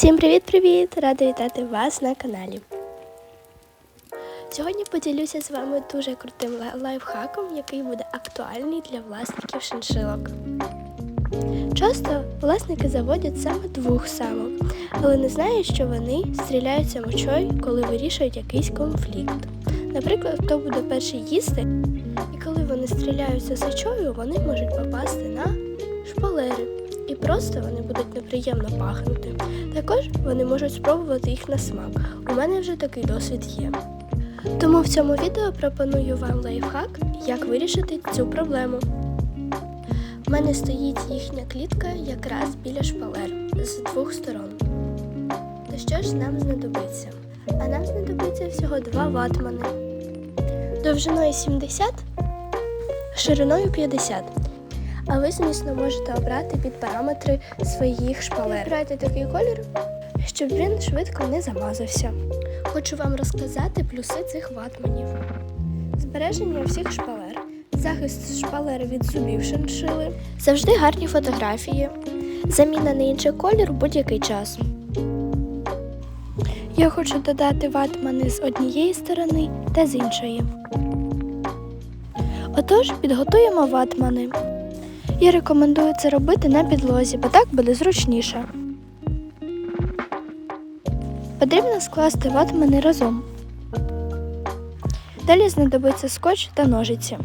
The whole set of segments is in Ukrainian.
Всім привіт-привіт! Рада вітати вас на каналі. Сьогодні поділюся з вами дуже крутим лайфхаком, який буде актуальний для власників шиншилок. Часто власники заводять саме двох самок, але не знають, що вони стріляються мочою, коли вирішують якийсь конфлікт. Наприклад, хто буде перший їсти, і коли вони стріляються сечою, вони можуть попасти на шпалери, просто вони будуть неприємно пахнути. Також вони можуть спробувати їх на смак. У мене вже такий досвід є. Тому в цьому відео пропоную вам лайфхак, як вирішити цю проблему. У мене стоїть їхня клітка якраз біля шпалер з двох сторон. То що ж нам знадобиться? А нам знадобиться всього два ватмани. Довжиною 70, шириною 50. А ви, звісно, можете обрати під параметри своїх шпалер. Обирайте такий колір, щоб він швидко не замазався. Хочу вам розказати плюси цих ватманів. Збереження всіх шпалер, захист шпалер від зубів шиншили, завжди гарні фотографії, заміна на інший колір в будь-який час. Я хочу додати ватмани з однієї сторони та з іншої. Отож, підготуємо ватмани. Я рекомендую це робити на підлозі, бо так буде зручніше. Потрібно скласти ватмани разом. Далі знадобиться скотч та ножиці.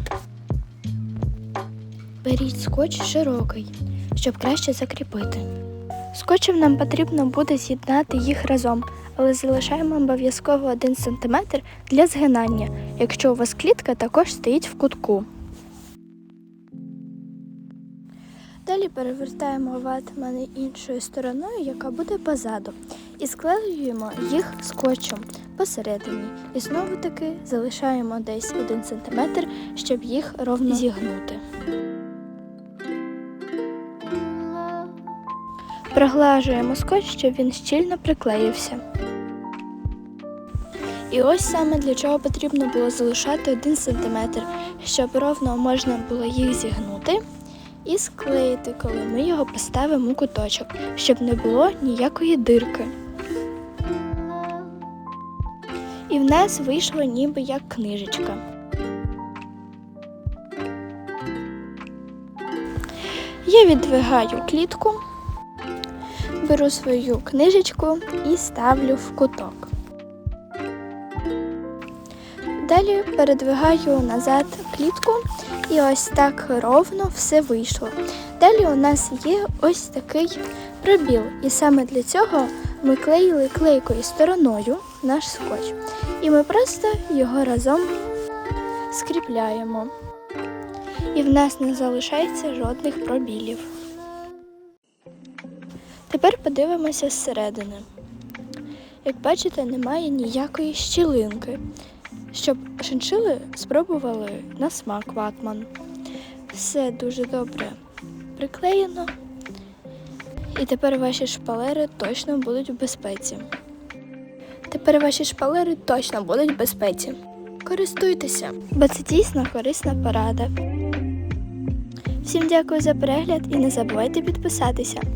Беріть скотч широкий, щоб краще закріпити. Скотчем нам потрібно буде з'єднати їх разом, але залишаємо обов'язково 1 см для згинання, якщо у вас клітка також стоїть в кутку. Далі перевертаємо ватмани іншою стороною, яка буде позаду, і склеюємо їх скотчем посередині. І знову таки залишаємо десь 1 см, щоб їх ровно зігнути. Проглажуємо скотч, щоб він щільно приклеївся. І ось саме для чого потрібно було залишати 1 см, щоб ровно можна було їх зігнути і склеїти, коли ми його поставимо у куточок, щоб не було ніякої дирки. І в нас вийшло ніби як книжечка. Я віддвигаю клітку, беру свою книжечку і ставлю в куток. Далі передвигаю назад клітку і ось так ровно все вийшло. Далі у нас є ось такий пробіл, і саме для цього ми клеїли клейкою стороною наш скотч. І ми просто його разом скріпляємо. І в нас не залишається жодних пробілів. Тепер подивимося зсередини. Як бачите, немає ніякої щілинки, щоб шиншили спробували на смак ватман. Все дуже добре приклеєно. І тепер ваші шпалери точно будуть в безпеці. Тепер ваші шпалери точно будуть в безпеці. Користуйтеся, бо це дійсно корисна порада. Всім дякую за перегляд і не забувайте підписатися.